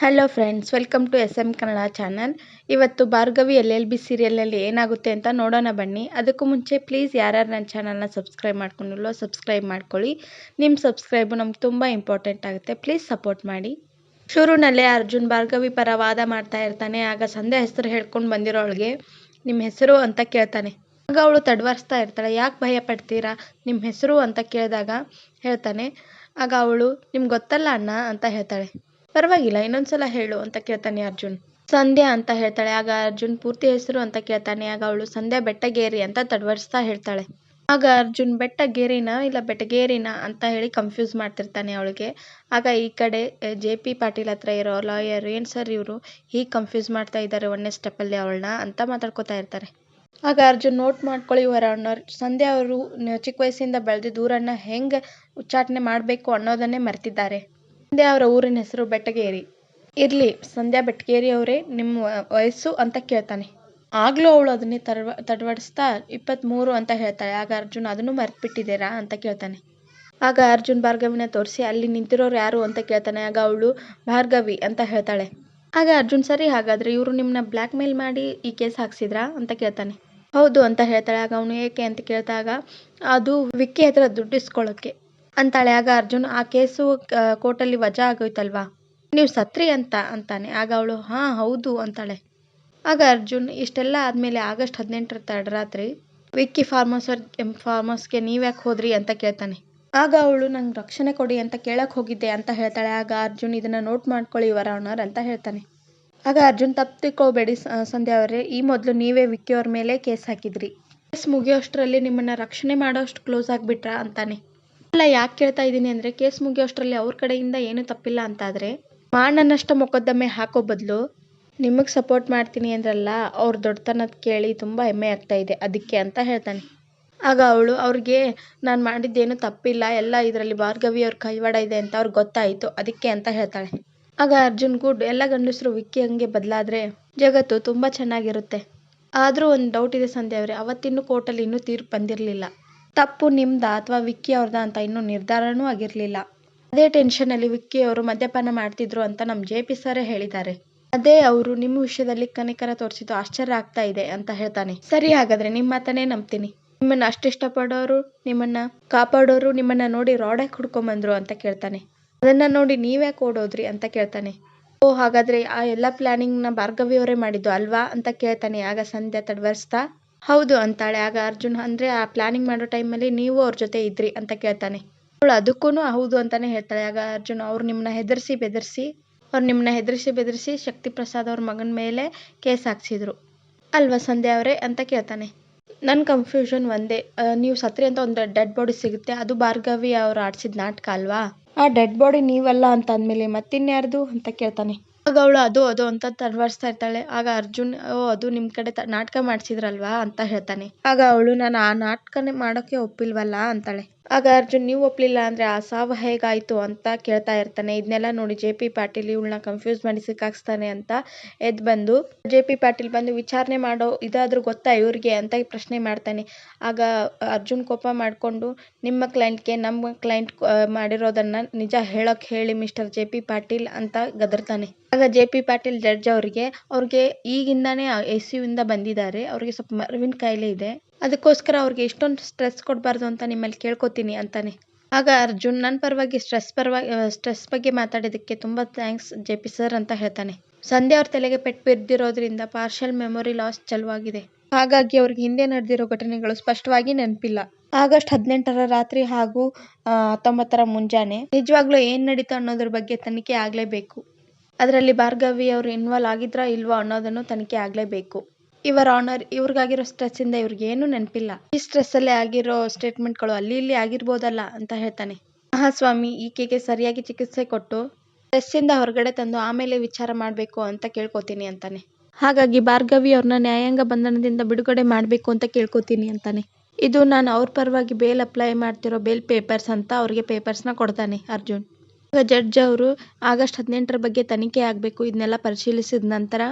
Hello friends welcome to S M Kannada channel ಇವತ್ತು Bhargavi L L B ಸೀರಿಯಲ್ನಲ್ಲಿ ಏನಾಗುತ್ತೆ ಅಂತ ನೋಡೋಣ ಬನ್ನಿ ಅದಕ್ಕೂ ಮುಂಚೆ ಪ್ಲೀಸ್ ಯಾರ್ಯಾರು ನನ್ನ ಚಾನಲ್ನ ಸಬ್ಸ್ಕ್ರೈಬ್ ಮಾಡ್ಕೊಂಡಿಲ್ಲೋ ಸಬ್ಸ್ಕ್ರೈಬ್ ಮಾಡ್ಕೊಳ್ಳಿ ನಿಮ್ಮ ಸಬ್ಸ್ಕ್ರೈಬು ನಮ್ಗೆ ತುಂಬ ಇಂಪಾರ್ಟೆಂಟ್ ಆಗುತ್ತೆ ಪ್ಲೀಸ್ ಸಪೋರ್ಟ್ ಮಾಡಿ ಶುರುನಲ್ಲೇ ಅರ್ಜುನ್ ಭಾರ್ಗವಿ ಪರ ವಾದ ಮಾಡ್ತಾ ಇರ್ತಾನೆ ಆಗ ಸಂಧ್ಯಾ ಹೆಸರು ಹೇಳ್ಕೊಂಡು ಬಂದಿರೋಳಿಗೆ ನಿಮ್ಮ ಹೆಸರು ಅಂತ ಕೇಳ್ತಾನೆ ಆಗ ಅವಳು ತಡವರಿಸ್ತಾ ಇರ್ತಾಳೆ ಯಾಕೆ ಭಯ ಪಡ್ತೀರಾ ನಿಮ್ಮ ಹೆಸರು ಅಂತ ಕೇಳಿದಾಗ ಹೇಳ್ತಾನೆ ಆಗ ಅವಳು ನಿಮ್ಗೆ ಗೊತ್ತಲ್ಲ ಅಣ್ಣ ಅಂತ ಹೇಳ್ತಾಳೆ ಪರವಾಗಿಲ್ಲ, ಇನ್ನೊಂದ್ಸಲ ಹೇಳು ಅಂತ ಕೇಳ್ತಾನೆ ಅರ್ಜುನ್. ಸಂಧ್ಯಾ ಅಂತ ಹೇಳ್ತಾಳೆ, ಆಗ ಅರ್ಜುನ್ ಪೂರ್ತಿ ಹೆಸರು ಅಂತ ಕೇಳ್ತಾನೆ, ಆಗ ಅವಳು ಸಂಧ್ಯಾ ಬೆಟ್ಟಗೇರಿ ಅಂತ ತಡವರಿಸ್ತಾ ಹೇಳ್ತಾಳೆ. ಆಗ ಅರ್ಜುನ್ ಬೆಟ್ಟಗೇರಿನ ಇಲ್ಲ ಬೆಟ್ಟಗೇರಿನ ಅಂತ ಹೇಳಿ ಕನ್ಫ್ಯೂಸ್ ಮಾಡ್ತಿರ್ತಾನೆ ಅವಳಿಗೆ. ಆಗ ಈ ಕಡೆ ಜೆ ಪಿ ಪಾಟೀಲ್ ಹತ್ರ ಇರೋ ಲಾಯರ್ ಏನು ಸರ್ ಇವರು, ಹೀಗೆ ಕನ್ಫ್ಯೂಸ್ ಮಾಡ್ತಾ ಇದ್ದಾರೆ ಒಂದನೇ ಸ್ಟೆಪ್ಪಲ್ಲಿ ಅವಳನ್ನ ಅಂತ ಮಾತಾಡ್ಕೋತಾ ಇರ್ತಾರೆ. ಆಗ ಅರ್ಜುನ್ ನೋಟ್ ಮಾಡ್ಕೊಳ್ಳಿ ಇವರ ಅಣ್ಣವ್ರು, ಸಂಧ್ಯಾ ಅವರು ಚಿಕ್ಕ ವಯಸ್ಸಿಂದ ಬೆಳೆದು ದೂರನ್ನ ಹೆಂಗೆ ಉಚ್ಚಾಟನೆ ಮಾಡಬೇಕು ಅನ್ನೋದನ್ನೇ ಮರ್ತಿದ್ದಾರೆ. ಸಂಧ್ಯಾ ಅವರ ಊರಿನ ಹೆಸರು ಬೆಟ್ಟಗೇರಿ. ಇರ್ಲಿ, ಸಂಧ್ಯಾ ಬೆಟ್ಟಗೇರಿ ಅವರೇ, ನಿಮ್ಮ ವಯಸ್ಸು ಅಂತ ಕೇಳ್ತಾನೆ. ಆಗ್ಲೂ ಅವಳು ಅದನ್ನೇ ತಡವ, ತಡವಡಿಸ್ತಾ ಇಪ್ಪತ್ತ್ಮೂರು ಅಂತ ಹೇಳ್ತಾಳೆ. ಆಗ ಅರ್ಜುನ್ ಅದನ್ನು ಮರೆತುಬಿಟ್ಟಿದ್ದೀರಾ ಅಂತ ಕೇಳ್ತಾನೆ. ಆಗ ಅರ್ಜುನ್ ಭಾರ್ಗವಿನ ತೋರಿಸಿ ಅಲ್ಲಿ ನಿಂತಿರೋರು ಯಾರು ಅಂತ ಕೇಳ್ತಾನೆ. ಆಗ ಅವಳು, ಭಾರ್ಗವಿ ಅಂತ ಹೇಳ್ತಾಳೆ. ಆಗ ಅರ್ಜುನ್, ಸರಿ ಹಾಗಾದ್ರೆ ಇವರು ನಿಮ್ಮನ್ನ ಬ್ಲ್ಯಾಕ್ ಮೇಲ್ ಮಾಡಿ ಈ ಕೇಸ್ ಹಾಕ್ಸಿದ್ರಾ ಅಂತ ಕೇಳ್ತಾನೆ. ಹೌದು ಅಂತ ಹೇಳ್ತಾಳೆ. ಆಗ ಅವನು ಏಕೆ ಅಂತ ಕೇಳ್ದಾಗ ಅದು ವಿಕ್ಕಿ ಹತ್ರ ದುಡ್ಡು ಇಸ್ಕೊಳ್ಳೋಕ್ಕೆ. ಅಂತಾಳೆ ಆಗ ಅರ್ಜುನ್, ಆ ಕೇಸು ಕೋರ್ಟಲ್ಲಿ ವಜಾ ಆಗೋಯ್ತಲ್ವಾ? ನೀವು ಸತ್ರಿ ಅಂತ, ಅಂತಾನೆ. ಆಗ ಅವಳು, ಹಾಂ, ಹೌದು ಅಂತಾಳೆ. ಆಗ ಅರ್ಜುನ್, ಇಷ್ಟೆಲ್ಲ ಆದಮೇಲೆ ಆಗಸ್ಟ್ ಹದಿನೆಂಟರ ತಡರಾತ್ರಿ ವಿಕ್ಕಿ ಫಾರ್ಮರ್ಸ್ ಫಾರ್ಮಸ್ಗೆ ನೀವ್ಯಾಕೆ ಹೋದ್ರಿ? ಅಂತ ಕೇಳ್ತಾನೆ. ಆಗ ಅವಳು, ನಂಗೆ ರಕ್ಷಣೆ ಕೊಡಿ ಅಂತ ಕೇಳಕ್ಕೆ ಹೋಗಿದ್ದೆ ಅಂತ ಹೇಳ್ತಾಳೆ. ಆಗ ಅರ್ಜುನ್, ಇದನ್ನ ನೋಟ್ ಮಾಡ್ಕೊಳ್ಳಿ ವರವಣರ್ ಅಂತ ಹೇಳ್ತಾನೆ. ಆಗ ಅರ್ಜುನ್ ತಪ್ಪು ಸಂಧ್ಯಾ ಅವರೇ. ಈ ಮೊದಲು ನೀವೇ ವಿಕ್ಕಿ ಅವ್ರ ಮೇಲೆ ಕೇಸ್ ಹಾಕಿದ್ರಿ. ಕೇಸ್ ಮುಗಿಯೋಷ್ಟರಲ್ಲಿ ನಿಮ್ಮನ್ನ ರಕ್ಷಣೆ ಮಾಡೋಷ್ಟು ಕ್ಲೋಸ್ ಆಗಿಬಿಟ್ರಾ? ಅಂತಾನೆ. ಅಲ್ಲ, ಯಾಕೆ ಕೇಳ್ತಾ ಇದ್ದೀನಿ ಅಂದರೆ ಕೇಸ್ ಮುಗಿಯೋಷ್ಟರಲ್ಲಿ ಅವ್ರ ಕಡೆಯಿಂದ ಏನೂ ತಪ್ಪಿಲ್ಲ ಅಂತಾದರೆ, ಮಾನನಷ್ಟ ಮೊಕದ್ದಮೆ ಹಾಕೋ ಬದಲು ನಿಮಗೆ ಸಪೋರ್ಟ್ ಮಾಡ್ತೀನಿ ಅಂದ್ರಲ್ಲ, ಅವ್ರ ದೊಡ್ಡತನದ ಕೇಳಿ ತುಂಬ ಹೆಮ್ಮೆ ಆಗ್ತಾ ಇದೆ, ಅದಕ್ಕೆ ಅಂತ ಹೇಳ್ತಾನೆ. ಆಗ ಅವಳು, ಅವ್ರಿಗೆ ನಾನು ಮಾಡಿದ್ದೇನು ತಪ್ಪಿಲ್ಲ, ಎಲ್ಲ ಇದರಲ್ಲಿ ಭಾರ್ಗವಿ ಅವ್ರ ಕೈವಾಡ ಇದೆ ಅಂತ ಅವ್ರಿಗೆ ಗೊತ್ತಾಯಿತು, ಅದಕ್ಕೆ ಅಂತ ಹೇಳ್ತಾಳೆ. ಆಗ ಅರ್ಜುನ್ ಗುಡ್, ಎಲ್ಲ ಗಂಡಸರು ವಿಕ್ಕಿ ಹಂಗೆ ಬದಲಾದರೆ ಜಗತ್ತು ತುಂಬ ಚೆನ್ನಾಗಿರುತ್ತೆ. ಆದರೂ ಒಂದು ಡೌಟ್ ಇದೆ ಸಂಧ್ಯಾ ಅವರೇ, ಅವತ್ತಿನ್ನೂ ಕೋರ್ಟಲ್ಲಿ ಇನ್ನೂ ತೀರ್ಪು ಬಂದಿರಲಿಲ್ಲ. ತಪ್ಪು ನಿಮ್ದ ಅಥವಾ ವಿಕ್ಕಿ ಅವ್ರದ ಅಂತ ಇನ್ನೂ ನಿರ್ಧಾರನೂ ಆಗಿರಲಿಲ್ಲ. ಅದೇ ಟೆನ್ಷನಲ್ಲಿ ವಿಕ್ಕಿ ಅವರು ಮದ್ಯಪಾನ ಮಾಡ್ತಿದ್ರು ಅಂತ ನಮ್ಮ ಜೆ ಪಿ ಸರೇ ಹೇಳಿದ್ದಾರೆ. ಅದೇ ಅವರು ನಿಮ್ಮ ವಿಷಯದಲ್ಲಿ ಕನಿಕರ ತೋರಿಸಿದ್ದು ಆಶ್ಚರ್ಯ ಆಗ್ತಾ ಇದೆ ಅಂತ ಹೇಳ್ತಾನೆ. ಸರಿ ಹಾಗಾದ್ರೆ ನಿಮ್ಮ ಮಾತನ್ನೇ ನಂಬ್ತೀನಿ. ನಿಮ್ಮನ್ನ ಅಷ್ಟು ಇಷ್ಟಪಡೋರು, ನಿಮ್ಮನ್ನ ಕಾಪಾಡೋರು, ನಿಮ್ಮನ್ನ ನೋಡಿ ರಾಡಾಗಿ ಹುಡ್ಕೊಂಬಂದ್ರು ಅಂತ ಕೇಳ್ತಾನೆ. ಅದನ್ನ ನೋಡಿ ನೀವ್ಯಾಕ್ ಓಡೋದ್ರಿ ಅಂತ ಕೇಳ್ತಾನೆ. ಓ, ಹಾಗಾದ್ರೆ ಆ ಎಲ್ಲ ನ ಭಾರ್ಗವಿ ಅವರೇ ಮಾಡಿದ್ದು ಅಲ್ವಾ ಅಂತ ಕೇಳ್ತಾನೆ. ಆಗ ಸಂಧ್ಯಾ ತಡವರಿಸ್ತಾ ಹೌದು ಅಂತಾಳೆ. ಆಗ ಅರ್ಜುನ್, ಅಂದ್ರೆ ಆ ಪ್ಲಾನಿಂಗ್ ಮಾಡೋ ಟೈಮಲ್ಲಿ ನೀವು ಅವ್ರ ಜೊತೆ ಇದ್ರಿ ಅಂತ ಕೇಳ್ತಾನೆ. ಅವಳು ಅದಕ್ಕೂ ಹೌದು ಅಂತಾನೆ ಹೇಳ್ತಾಳೆ. ಆಗ ಅರ್ಜುನ್, ಅವ್ರು ನಿಮ್ಮನ್ನ ಹೆದರಿಸಿ ಬೆದರಿಸಿ, ಅವ್ರು ನಿಮ್ಮನ್ನ ಹೆದರಿಸಿ ಬೆದರಿಸಿ ಶಕ್ತಿ ಪ್ರಸಾದ್ ಅವ್ರ ಮಗನ ಮೇಲೆ ಕೇಸ್ ಹಾಕ್ಸಿದ್ರು. ಅಲ್ವಾ ಸಂಧ್ಯಾ ಅವರೇ ಅಂತ ಕೇಳ್ತಾನೆ. ನನ್ನ ಕನ್ಫ್ಯೂಷನ್ ಒಂದೇ. ನೀವು ಸತ್ರಿ ಅಂತ ಒಂದು ಡೆಡ್ ಬಾಡಿ ಸಿಗುತ್ತೆ. ಅದು ಭಾರ್ಗವಿ ಅವ್ರು ಆಡ್ಸಿದ ನಾಟಕ ಅಲ್ವಾ? ಆ ಡೆಡ್ ಬಾಡಿ ನೀವಲ್ಲ ಅಂತ ಅಂದ್ಮೇಲೆ ಮತ್ತಿನ್ಯಾರ್ದು? ಅಂತ ಕೇಳ್ತಾನೆ. ಆಗ ಅವಳು ಅದು ಅದು ಅಂತ ತಡವರಿಸ್ತಾ ಇರ್ತಾಳೆ. ಆಗ ಅರ್ಜುನ್, ಓ, ಅದು ನಿಮ್ಮ ಕಡೆ ನಾಟಕ ಮಾಡಿಸಿದ್ರಲ್ವಾ ಅಂತ ಹೇಳ್ತಾನೆ. ಆಗ ಅವಳು ನಾನು ಆ ನಾಟಕನೇ ಮಾಡೋಕ್ಕೆ ಒಪ್ಪಿಲ್ವಲ್ಲ ಅಂತಾಳೆ. ಆಗ ಅರ್ಜುನ್, ನೀವು ಒಪ್ಲಿಲ್ಲ ಅಂದ್ರೆ ಆ ಸಾವು ಹೇಗಾಯಿತು ಅಂತ ಕೇಳ್ತಾ ಇರ್ತಾನೆ. ಇದನ್ನೆಲ್ಲ ನೋಡಿ ಜೆ ಪಿ ಪಾಟೀಲ್ ಇವಳನ್ನ ಕನ್ಫ್ಯೂಸ್ ಮಾಡಿ ಸಿಕ್ಕಾಕ್ಸ್ತಾನೆ ಅಂತ ಎದ್ದು ಬಂದು, ಜೆ ಪಿ ಪಾಟೀಲ್ ಬಂದು ವಿಚಾರಣೆ ಮಾಡೋ ಇದಾದ್ರೂ ಗೊತ್ತಾ ಇವ್ರಿಗೆ ಅಂತ ಪ್ರಶ್ನೆ ಮಾಡ್ತಾನೆ. ಆಗ ಅರ್ಜುನ್ ಕೋಪ ಮಾಡಿಕೊಂಡು, ನಿಮ್ಮ ಕ್ಲೈಂಟ್ಗೆ ನಮ್ಮ ಕ್ಲೈಂಟ್ ಮಾಡಿರೋದನ್ನ ನಿಜ ಹೇಳೋಕ್ಕೆ ಹೇಳಿ ಮಿಸ್ಟರ್ ಜೆ ಪಿ ಪಾಟೀಲ್ ಅಂತ ಗದರ್ತಾನೆ. ಆಗ ಜೆ ಪಿ ಪಾಟೀಲ್ ಜಡ್ಜ್ ಅವರಿಗೆ, ಅವ್ರಿಗೆ ಈಗಿಂದಾನೇ ಎ ಸಿ ಇಂದ ಬಂದಿದ್ದಾರೆ. ಅವ್ರಿಗೆ ಸ್ವಲ್ಪ ಮರವಿನ ಕಾಯಿಲೆ ಇದೆ. ಅದಕ್ಕೋಸ್ಕರ ಅವ್ರಿಗೆ ಇಷ್ಟೊಂದು ಸ್ಟ್ರೆಸ್ ಕೊಡಬಾರ್ದು ಅಂತ ನಿಮ್ಮಲ್ಲಿ ಕೇಳ್ಕೊತೀನಿ ಅಂತಾನೆ. ಆಗ ಅರ್ಜುನ್ ನನ್ನ ಪರವಾಗಿ ಸ್ಟ್ರೆಸ್ ಪರವಾಗಿ ಸ್ಟ್ರೆಸ್ ಬಗ್ಗೆ ಮಾತಾಡಿದ್ದಕ್ಕೆ ತುಂಬ ಥ್ಯಾಂಕ್ಸ್ ಜೆ ಪಿ ಸರ್ ಅಂತ ಹೇಳ್ತಾನೆ. ಸಂಧ್ಯಾ ಅವ್ರ ತಲೆಗೆ ಪೆಟ್ಟು ಬಿದ್ದಿರೋದ್ರಿಂದ ಪಾರ್ಷಲ್ ಮೆಮೊರಿ ಲಾಸ್ ಚಲುವಾಗಿದೆ. ಹಾಗಾಗಿ ಅವ್ರಿಗೆ ಹಿಂದೆ ನಡೆದಿರೋ ಘಟನೆಗಳು ಸ್ಪಷ್ಟವಾಗಿ ನೆನಪಿಲ್ಲ. ಆಗಸ್ಟ್ ಹದಿನೆಂಟರ ರಾತ್ರಿ ಹಾಗೂ ಹತ್ತೊಂಬತ್ತರ ಮುಂಜಾನೆ ನಿಜವಾಗ್ಲೂ ಏನು ನಡೀತು ಅನ್ನೋದ್ರ ಬಗ್ಗೆ ತನಿಖೆ ಆಗಲೇಬೇಕು. ಅದರಲ್ಲಿ ಭಾರ್ಗವಿ ಅವರು ಇನ್ವಾಲ್ವ್ ಆಗಿದ್ರಾ ಇಲ್ವಾ ಅನ್ನೋದನ್ನು ತನಿಖೆ ಆಗಲೇಬೇಕು. ಇವರ ಆನರ್ ಇವ್ರಿಗಾಗಿರೋ ಸ್ಟ್ರೆಸ್ಸಿಂದ ಇವ್ರಿಗೆ ಏನು ನೆನಪಿಲ್ಲ. ಈ ಸ್ಟ್ರೆಸ್ಸಲ್ಲೇ ಆಗಿರೋ ಸ್ಟೇಟ್ಮೆಂಟ್ಗಳು ಅಲ್ಲಿ ಇಲ್ಲಿ ಆಗಿರ್ಬೋದಲ್ಲ ಅಂತ ಹೇಳ್ತಾನೆ. ಮಹಾಸ್ವಾಮಿ ಈಕೆಗೆ ಸರಿಯಾಗಿ ಚಿಕಿತ್ಸೆ ಕೊಟ್ಟು ಸ್ಟ್ರೆಸ್ಸಿಂದ ಹೊರಗಡೆ ತಂದು ಆಮೇಲೆ ವಿಚಾರ ಮಾಡಬೇಕು ಅಂತ ಕೇಳ್ಕೊತೀನಿ ಅಂತಾನೆ. ಹಾಗಾಗಿ ಭಾರ್ಗವಿ ಅವ್ರನ್ನ ನ್ಯಾಯಾಂಗ ಬಂಧನದಿಂದ ಬಿಡುಗಡೆ ಮಾಡಬೇಕು ಅಂತ ಕೇಳ್ಕೊತೀನಿ ಅಂತಾನೆ. ಇದು ನಾನು ಅವ್ರ ಪರವಾಗಿ ಬೇಲ್ ಅಪ್ಲೈ ಮಾಡ್ತಿರೋ ಬೇಲ್ ಪೇಪರ್ಸ್ ಅಂತ ಅವ್ರಿಗೆ ಪೇಪರ್ಸ್ನ ಕೊಡ್ತಾನೆ ಅರ್ಜುನ್. ಜಡ್ಜ್ ಅವರು ಆಗಸ್ಟ್ ಹದಿನೆಂಟರ ಬಗ್ಗೆ ತನಿಖೆ ಆಗಬೇಕು ಇದನ್ನೆಲ್ಲ ಪರಿಶೀಲಿಸಿದ ನಂತರ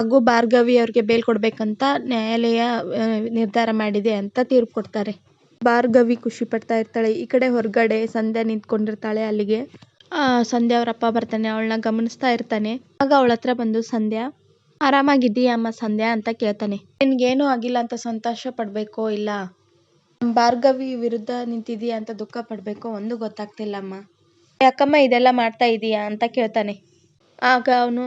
ಹಾಗೂ ಭಾರ್ಗವಿ ಅವರಿಗೆ ಬೇಲ್ ಕೊಡ್ಬೇಕಂತ ನ್ಯಾಯಾಲಯ ನಿರ್ಧಾರ ಮಾಡಿದೆ ಅಂತ ತೀರ್ಪು ಕೊಡ್ತಾರೆ. ಭಾರ್ಗವಿ ಖುಷಿ ಪಡ್ತಾ ಇರ್ತಾಳೆ. ಈ ಕಡೆ ಹೊರಗಡೆ ಸಂಧ್ಯಾ ನಿಂತ್ಕೊಂಡಿರ್ತಾಳೆ ಅಲ್ಲಿಗೆ. ಸಂಧ್ಯಾ ಅವ್ರ ಅಪ್ಪ ಬರ್ತಾನೆ, ಅವಳನ್ನ ಗಮನಿಸ್ತಾ ಇರ್ತಾನೆ. ಆಗ ಅವಳ ಹತ್ರ ಬಂದು, ಸಂಧ್ಯಾ, ಆರಾಮಾಗಿದ್ದೀಯಾ ಅಮ್ಮ ಸಂಧ್ಯಾ? ಅಂತ ಕೇಳ್ತಾನೆ. ನಿನ್ಗೇನೂ ಆಗಿಲ್ಲ ಅಂತ ಸಂತೋಷ ಪಡ್ಬೇಕೋ ಇಲ್ಲ? ಭಾರ್ಗವಿ ವಿರುದ್ಧ ನಿಂತಿದೀಯಾ ಅಂತ ದುಃಖ ಪಡ್ಬೇಕೋ? ಒಂದು ಗೊತ್ತಾಗ್ತಿಲ್ಲಮ್ಮ ಯಾಕಮ್ಮ, ಇದೆಲ್ಲ ಮಾಡ್ತಾ ಇದೀಯಾ? ಅಂತ ಕೇಳ್ತಾನೆ. ಆಗ ಅವನು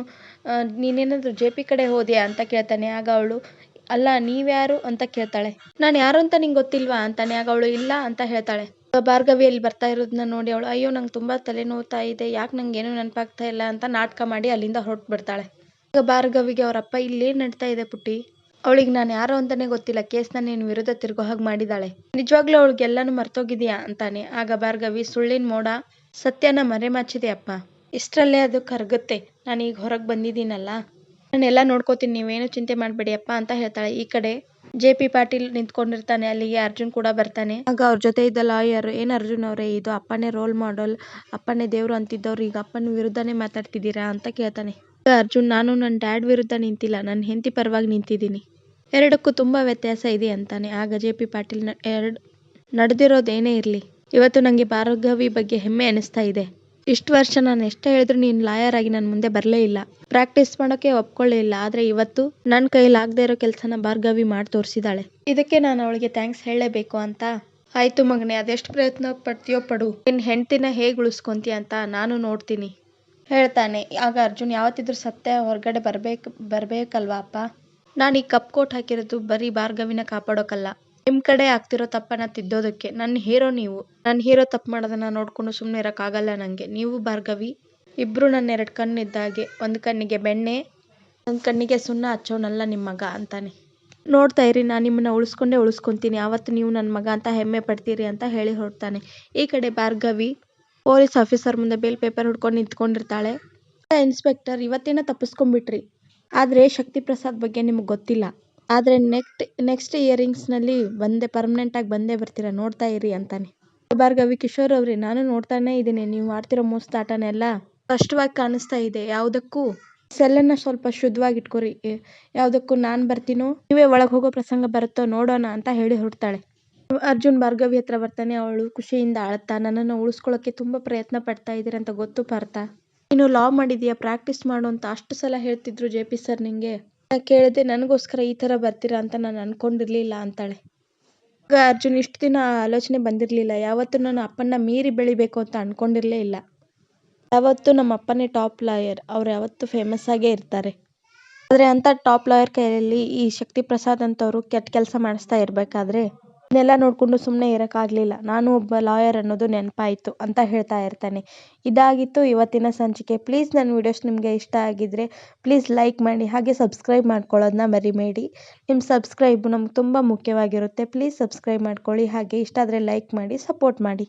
ನೀನೇನಾದರೂ ಜೆ ಪಿ ಕಡೆ ಹೋದ್ಯಾ? ಅಂತ ಕೇಳ್ತಾನೆ. ಆಗ ಅವಳು, ಅಲ್ಲ, ನೀವ್ಯಾರು? ಅಂತ ಕೇಳ್ತಾಳೆ. ನಾನು ಯಾರು ಅಂತ ನಿಂಗೆ ಗೊತ್ತಿಲ್ವಾ? ಅಂತಾನೆ. ಆಗ ಅವಳು, ಇಲ್ಲ, ಅಂತ ಹೇಳ್ತಾಳೆ. ಭಾರ್ಗವಿ ಅಲ್ಲಿ ಬರ್ತಾ ಇರೋದನ್ನ ನೋಡಿ ಅವಳು, ಅಯ್ಯೋ, ನಂಗೆ ತುಂಬಾ ತಲೆ ನೋವ್ತಾ ಇದೆ. ಯಾಕೆ ಏನೂ ನೆನಪಾಗ್ತಾ ಇಲ್ಲ ಅಂತ ನಾಟಕ ಮಾಡಿ ಅಲ್ಲಿಂದ ಹೊರಟು ಬಿಡ್ತಾಳೆ ಆಗ ಭಾರ್ಗವಿಗೆ ಅವರಪ್ಪ ಇಲ್ಲೇನು ನಡೀತಾ ಇದೆ ಪುಟ್ಟಿ? ಅವಳಿಗೆ ನಾನು ಯಾರು ಅಂತಾನೆ ಗೊತ್ತಿಲ್ಲ. ಕೇಸ್ನ ನೀನು ವಿರುದ್ಧ ತಿರುಗೋ ಹಾಗೆ ಮಾಡಿದಾಳೆ. ನಿಜವಾಗ್ಲೂ ಅವ್ಳಿಗೆಲ್ಲಾನು ಮರ್ತೋಗಿದ್ಯಾ? ಅಂತಾನೆ. ಆಗ ಭಾರ್ಗವಿ, ಸುಳ್ಳಿನ ಮೋಡ. ಸತ್ಯನ ಮರೆಮಾಚಿದೆ ಅಪ್ಪ. ಇಷ್ಟರಲ್ಲೇ ಅದು ಕರಗುತ್ತೆ. ನಾನು ಈಗ ಹೊರಗೆ ಬಂದಿದ್ದೀನಲ್ಲ. ನಾನೆಲ್ಲ ನೋಡ್ಕೋತೀನಿ, ನೀವೇನು ಚಿಂತೆ ಮಾಡಬೇಡಿ ಅಪ್ಪ ಅಂತ ಹೇಳ್ತಾಳೆ. ಈ ಕಡೆ ಜೆ ಪಿ ಪಾಟೀಲ್ ನಿಂತ್ಕೊಂಡಿರ್ತಾನೆ, ಅಲ್ಲಿಗೆ ಅರ್ಜುನ್ ಕೂಡ ಬರ್ತಾನೆ. ಆಗ ಅವ್ರ ಜೊತೆ ಇದ್ದ ಲಾಯರ್, ಏನು ಅರ್ಜುನ್ ಅವರೇ ಇದು? ಅಪ್ಪನೇ ರೋಲ್ ಮಾಡಲ್, ಅಪ್ಪನೇ ದೇವ್ರು ಅಂತಿದ್ದವ್ರು, ಈಗ ಅಪ್ಪನ ವಿರುದ್ಧನೇ ಮಾತಾಡ್ತಿದ್ದೀರಾ ಅಂತ ಕೇಳ್ತಾನೆ. ಅರ್ಜುನ್, ನಾನು ನನ್ನ ಡ್ಯಾಡ್ ವಿರುದ್ಧ ನಿಂತಿಲ್ಲ ನನ್ನ ಹೆಂಡತಿ ಪರವಾಗಿ ನಿಂತಿದ್ದೀನಿ. ಎರಡಕ್ಕೂ ತುಂಬಾ ವ್ಯತ್ಯಾಸ ಇದೆ ಅಂತಾನೆ. ಆಗ ಜೆ ಪಿ ಪಾಟೀಲ್ ಎರಡು ನಡೆದಿರೋದೇನೇ ಇರಲಿ. ಇವತ್ತು ನನಗೆ ಭಾರ್ಗವಿ ಬಗ್ಗೆ ಹೆಮ್ಮೆ ಅನಿಸ್ತಾ ಇದೆ. ಇಷ್ಟು ವರ್ಷ ನಾನು ಎಷ್ಟೇ ಹೇಳಿದ್ರು ನೀನು ಲಾಯರ್ ಆಗಿ ನನ್ನ ಮುಂದೆ ಬರಲೇ ಇಲ್ಲ. ಪ್ರಾಕ್ಟೀಸ್ ಮಾಡೋಕ್ಕೆ ಒಪ್ಕೊಳ್ಳೇ ಇಲ್ಲ. ಆದರೆ ಇವತ್ತು ನನ್ನ ಕೈಲಾಗದೇ ಇರೋ ಕೆಲಸನ ಭಾರ್ಗವಿ ಮಾಡಿ ತೋರಿಸಿದಾಳೆ. ಇದಕ್ಕೆ ನಾನು ಅವಳಿಗೆ ಥ್ಯಾಂಕ್ಸ್ ಹೇಳಲೇಬೇಕು ಅಂತ. ಆಯ್ತು ಮಗನೇ, ಅದೆಷ್ಟು ಪ್ರಯತ್ನ ಪಡ್ತೀಯೋ ಪಡು. ನಿನ್ನ ಹೆಂಡ್ತಿನ ಹೇಗೆ ಉಳಿಸ್ಕೊಂತೀಯ ಅಂತ ನಾನು ನೋಡ್ತೀನಿ. ಹೇಳ್ತಾನೆ, ಆಗ ಅರ್ಜುನ್ ಯಾವತ್ತಿದ್ರೂ ಸತ್ಯ ಹೊರಗಡೆ ಬರಬೇಕು, ಬರಬೇಕಲ್ವಾ ಅಪ್ಪ? ನಾನು ಈ ಕಪ್ ಕೋಟ್ ಹಾಕಿರೋದು ಬರೀ ಭಾರ್ಗವಿನ ಕಾಪಾಡೋಕಲ್ಲ. ನಿಮ್ಮ ಕಡೆ ಆಗ್ತಿರೋ ತಪ್ಪನ್ನ ತಿದ್ದೋದಕ್ಕೆ ನನ್ನ ಹೀರೋ ನೀವು. ನನ್ನ ಹೀರೋ ತಪ್ಪು ಮಾಡೋದನ್ನ ನೋಡ್ಕೊಂಡು ಸುಮ್ಮನೆ ಇರೋಕ್ಕಾಗಲ್ಲ ನನಗೆ ನೀವು ಭಾರ್ಗವಿ, ಇಬ್ರು ನನ್ನ ಎರಡು ಕಣ್ಣಿದ್ದಾಗೆ, ಒಂದು ಕಣ್ಣಿಗೆ ಬೆಣ್ಣೆ, ಒಂದು ಕಣ್ಣಿಗೆ ಸುಣ್ಣ ಹಚ್ಚೋನಲ್ಲ ನಿಮ್ಮ ಮಗ ಅಂತಾನೆ. ನೋಡ್ತಾ ಇರಿ, ನಾನು ನಿಮ್ಮನ್ನ ಉಳಿಸ್ಕೊಂಡೇ ಉಳಿಸ್ಕೊಂತೀನಿ. ಆವತ್ತು ನೀವು ನನ್ನ ಮಗ ಅಂತ ಹೆಮ್ಮೆ ಪಡ್ತೀರಿ ಅಂತ ಹೇಳಿ ಹೊರಡ್ತಾನೆ. ಈ ಕಡೆ ಭಾರ್ಗವಿ, ಪೊಲೀಸ್ ಆಫೀಸರ್ ಮುಂದೆ ಬೇಲ್ ಪೇಪರ್ ಹುಡ್ಕೊಂಡು ನಿಂತ್ಕೊಂಡಿರ್ತಾಳೆ. ಇನ್ಸ್ಪೆಕ್ಟರ್, ಇವತ್ತೇನೋ ತಪ್ಪಿಸ್ಕೊಂಡ್ಬಿಟ್ರಿ. ಆದರೆ ಶಕ್ತಿ ಪ್ರಸಾದ್ ಬಗ್ಗೆ ನಿಮಗೆ ಗೊತ್ತಿಲ್ಲ. ಆದರೆ ನೆಕ್ಸ್ಟ್ ನೆಕ್ಸ್ಟ್ ಇಯರಿಂಗ್ಸ್ನಲ್ಲಿ ಬಂದೇ ಪರ್ಮನೆಂಟಾಗಿ ಬಂದೇ ಬರ್ತೀರ, ನೋಡ್ತಾ ಇರಿ ಅಂತಾನೆ. ಭಾರ್ಗವಿ ಕಿಶೋರ್ ಅವ್ರಿ, ನಾನು ನೋಡ್ತಾನೆ ಇದ್ದೀನಿ, ನೀವು ಮಾಡ್ತಿರೋ ಮೋಸ್ತಾಟನೆಲ್ಲ ಸ್ಪಷ್ಟವಾಗಿ ಕಾಣಿಸ್ತಾ ಇದೆ, ಯಾವುದಕ್ಕೂ ಸೆಲ್ಲನ್ನು ಸ್ವಲ್ಪ ಶುದ್ಧವಾಗಿ ಇಟ್ಕೊರಿ ಯಾವುದಕ್ಕೂ ನಾನು ಬರ್ತೀನೋ, ನೀವೇ ಒಳಗೆ ಹೋಗೋ ಪ್ರಸಂಗ ಬರುತ್ತೋ ನೋಡೋಣ ಅಂತ ಹೇಳಿ ಹೊರಡ್ತಾಳೆ ಅರ್ಜುನ್ ಭಾರ್ಗವಿ ಹತ್ರ ಬರ್ತಾನೆ, ಅವಳು ಖುಷಿಯಿಂದ ಅಳ್ತಾ ನನ್ನನ್ನು ಉಳಿಸ್ಕೊಳ್ಳೋಕೆ ತುಂಬ ಪ್ರಯತ್ನ ಪಡ್ತಾ ಇದ್ದೀರ ಅಂತ ಗೊತ್ತು ಪಾರ್ಥ. ನೀನು ಲಾ ಮಾಡಿದೀಯ ಪ್ರಾಕ್ಟೀಸ್ ಮಾಡು ಅಂತ ಅಷ್ಟು ಸಲ ಹೇಳ್ತಿದ್ರು ಜೆ ಪಿ ಸರ್ ನಿಂಗೆ. ಕೇಳಿದೆ, ನನಗೋಸ್ಕರ ಈ ಥರ ಬರ್ತೀರಾ ಅಂತ ನಾನು ಅನ್ಕೊಂಡಿರ್ಲಿಲ್ಲ ಅಂತಾಳೆ. ಈಗ ಅರ್ಜುನ್ ಇಷ್ಟು ದಿನ ಆ ಆಲೋಚನೆ ಬಂದಿರಲಿಲ್ಲ. ಯಾವತ್ತೂ ನಾನು ಅಪ್ಪನ್ನ ಮೀರಿ ಬೆಳಿಬೇಕು ಅಂತ ಅನ್ಕೊಂಡಿರಲೇ ಇಲ್ಲ. ಯಾವತ್ತೂ ನಮ್ಮ ಅಪ್ಪನೇ ಟಾಪ್ ಲಾಯರ್. ಅವ್ರು ಯಾವತ್ತೂ ಫೇಮಸ್ ಆಗೇ ಇರ್ತಾರೆ. ಆದರೆ ಅಂಥ ಟಾಪ್ ಲಾಯರ್ ಕೈಯಲ್ಲಿ ಈ ಶಕ್ತಿ ಪ್ರಸಾದ್ ಅಂತವರು ಕೆಟ್ಟ ಕೆಲಸ ಮಾಡಿಸ್ತಾ ಇರಬೇಕಾದ್ರೆ ಇದನ್ನೆಲ್ಲ ನೋಡಿಕೊಂಡು ಸುಮ್ಮನೆ ಇರೋಕ್ಕಾಗಲಿಲ್ಲ. ನಾನು ಒಬ್ಬ ಲಾಯರ್ ಅನ್ನೋದು ನೆನಪಾಯಿತು ಅಂತ ಹೇಳ್ತಾ ಇರ್ತಾನೆ. ಇದಾಗಿತ್ತು ಇವತ್ತಿನ ಸಂಚಿಕೆ. ಪ್ಲೀಸ್ ನನ್ನ ವೀಡಿಯೋಸ್ ನಿಮಗೆ ಇಷ್ಟ ಆಗಿದ್ದರೆ ಪ್ಲೀಸ್ ಲೈಕ್ ಮಾಡಿ, ಹಾಗೆ ಸಬ್ಸ್ಕ್ರೈಬ್ ಮಾಡ್ಕೊಳ್ಳೋದನ್ನ ಮರಿಬೇಡಿ. ನಿಮ್ಮ ಸಬ್ಸ್ಕ್ರೈಬ್ ನಮ್ಗೆ ತುಂಬ ಮುಖ್ಯವಾಗಿರುತ್ತೆ. ಪ್ಲೀಸ್ ಸಬ್ಸ್ಕ್ರೈಬ್ ಮಾಡ್ಕೊಳ್ಳಿ, ಹಾಗೆ ಇಷ್ಟ ಆದರೆ ಲೈಕ್ ಮಾಡಿ, ಸಪೋರ್ಟ್ ಮಾಡಿ.